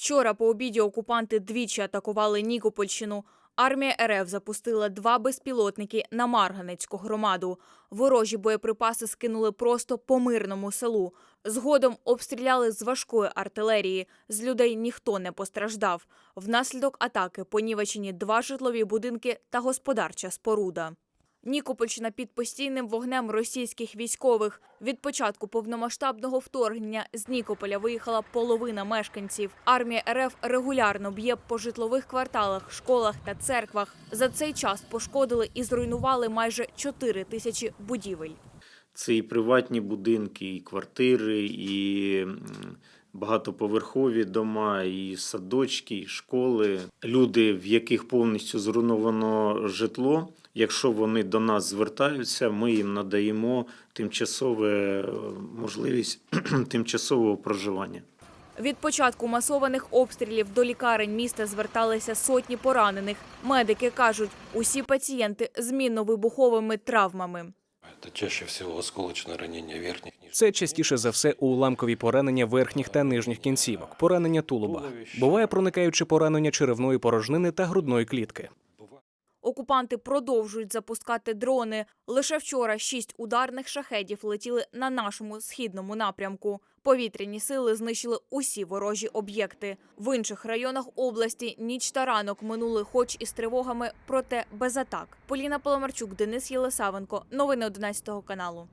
Вчора по обіді окупанти двічі атакували Нікопольщину. Армія РФ запустила два безпілотники на Марганецьку громаду. Ворожі боєприпаси скинули просто по мирному селу. Згодом обстріляли з важкої артилерії. З людей ніхто не постраждав. Внаслідок атаки понівечені два житлові будинки та господарча споруда. Нікопольщина під постійним вогнем російських військових. Від початку повномасштабного вторгнення з Нікополя виїхала половина мешканців. Армія РФ регулярно б'є по житлових кварталах, школах та церквах. За цей час пошкодили і зруйнували майже 4 тисячі будівель. Це і приватні будинки, і квартири, і багатоповерхові дома, і садочки, і школи. Люди, в яких повністю зруйновано житло. Якщо вони до нас звертаються, ми їм надаємо тимчасове е, можливість тимчасового проживання. Від початку масованих обстрілів до лікарень міста зверталися сотні поранених. Медики кажуть, усі пацієнти з мінно-вибуховими травмами. Это чаще всего осколочное ранение верхних. Це частіше за все уламкові поранення верхніх та нижніх кінцівок, поранення тулуба. Буває проникаючи поранення черевної порожнини та грудної клітки. Окупанти продовжують запускати дрони. Лише вчора шість ударних шахедів летіли на нашому східному напрямку. Повітряні сили знищили усі ворожі об'єкти. В інших районах області ніч та ранок минули, хоч і з тривогами, проте без атак. Поліна Поломарчук, Денис Єлисавенко. Новини 11 каналу.